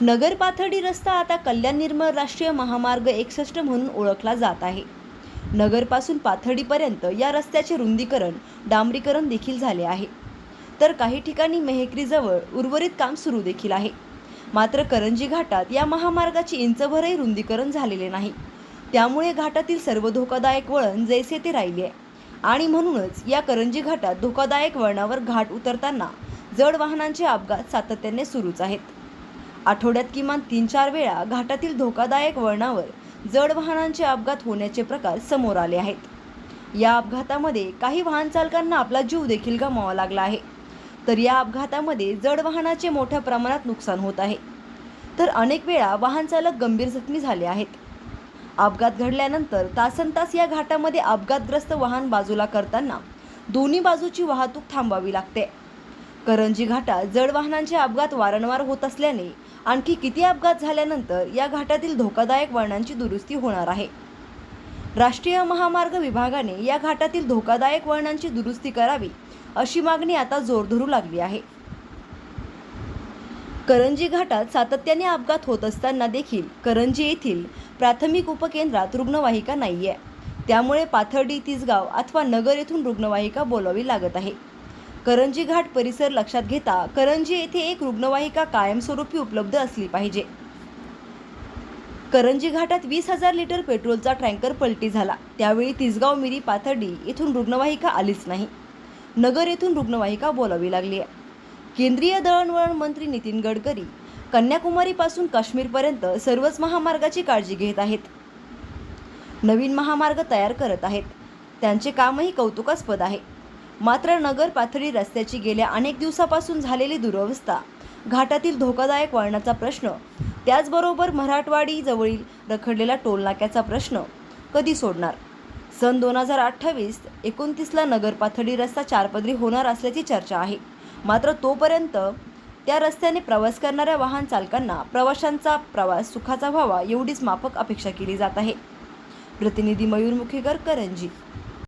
नगर पाथर्डी रस्ता आता कल्याण निर्मळ राष्ट्रीय महामार्ग एकसष्ट म्हणून ओळखला जात आहे. नगरपासून पाथर्डीपर्यंत या रस्त्याचे रुंदीकरण डांबरीकरण देखील झाले आहे. तर काही ठिकाणी मेहकरीजवळ उर्वरित काम सुरू देखील आहे. मात्र करंजी घाटात या महामार्गाची इंचभरही रुंदीकरण झालेले नाही. त्यामुळे घाटातील सर्व धोकादायक वळण जैसे ते राहिले आहे. आणि म्हणूनच या करंजी घाटात धोकादायक वळणावर घाट उतरताना जड वाहनांचे अपघात सातत्याने सुरूच आहेत. आठवड्यात किमान तीन चार वेळा घाटातील धोकादायक वळणावर जड वाहनांचे अपघात होण्याचे प्रकार समोर आले आहेत. या अपघातामध्ये काही वाहन चालकांना आपला जीव देखील गमावा लागला आहे. तर या अपघातामध्ये जड वाहनाचे मोठ्या प्रमाणात नुकसान होत आहे. तर अनेक वेळा वाहन चालक गंभीर जखमी झाले आहेत. अपघात घडल्यानंतर तासन तास या घाटामध्ये अपघातग्रस्त वाहन बाजूला करताना दोन्ही बाजूची वाहतूक थांबावी लागते. करंजी घाटात जड वाहनांचे अपघात वारंवार होत असल्याने आणखी किती अपघात झाल्यानंतर या घाटातील धोकादायक वळणांची दुरुस्ती होणार आहे. राष्ट्रीय महामार्ग विभागाने या घाटातील धोकादायक वळणांची दुरुस्ती करावी अशी मागणी आता जोर धरू लागली आहे. करंजी घाटात सातत्याने अपघात होत असताना देखील करंजी येथील प्राथमिक उपकेंद्रात रुग्णवाहिका नाहीये. त्यामुळे पाथर्डी तिसगाव अथवा नगर येथून रुग्णवाहिका बोलावी लागत आहे. करंजी घाट परिसर लक्षात घेता करंजी येथे एक रुग्णवाहिका कायमस्वरूपी उपलब्ध असली पाहिजे. करंजी घाटात वीस हजार लिटर पेट्रोलचा टँकर पलटी झाला. त्यावेळी तिसगाव मिरी पाथर्डी येथून रुग्णवाहिका आलीच नाही. नगर येथून रुग्णवाहिका बोलावी लागली आहे. केंद्रीय दळणवळण मंत्री नितीन गडकरी कन्याकुमारीपासून काश्मीरपर्यंत सर्वच महामार्गाची काळजी घेत आहेत. नवीन महामार्ग तयार करत आहेत. त्यांचे कामही कौतुकास्पद आहे. मात्र नगर पाथडी रस्त्याची गेल्या अनेक दिवसापासून झालेली दुरवस्था घाटातील धोकादायक वळणाचा प्रश्न त्याचबरोबर मराठवाडी जवळील रखडलेला टोलनाक्याचा प्रश्न कधी सोडणार? सन दोन हजार अठ्ठावीस एकोणतीसला नगर पाथडी रस्ता चारपदरी होणार असल्याची चर्चा आहे. मात्र तोपर्यंत त्या रस्त्याने प्रवास करणाऱ्या वाहन चालकांना प्रवाशांचा प्रवास सुखाचा व्हावा एवढीच माफक अपेक्षा केली जात आहे. प्रतिनिधी मयूर मुखेकर करंजी.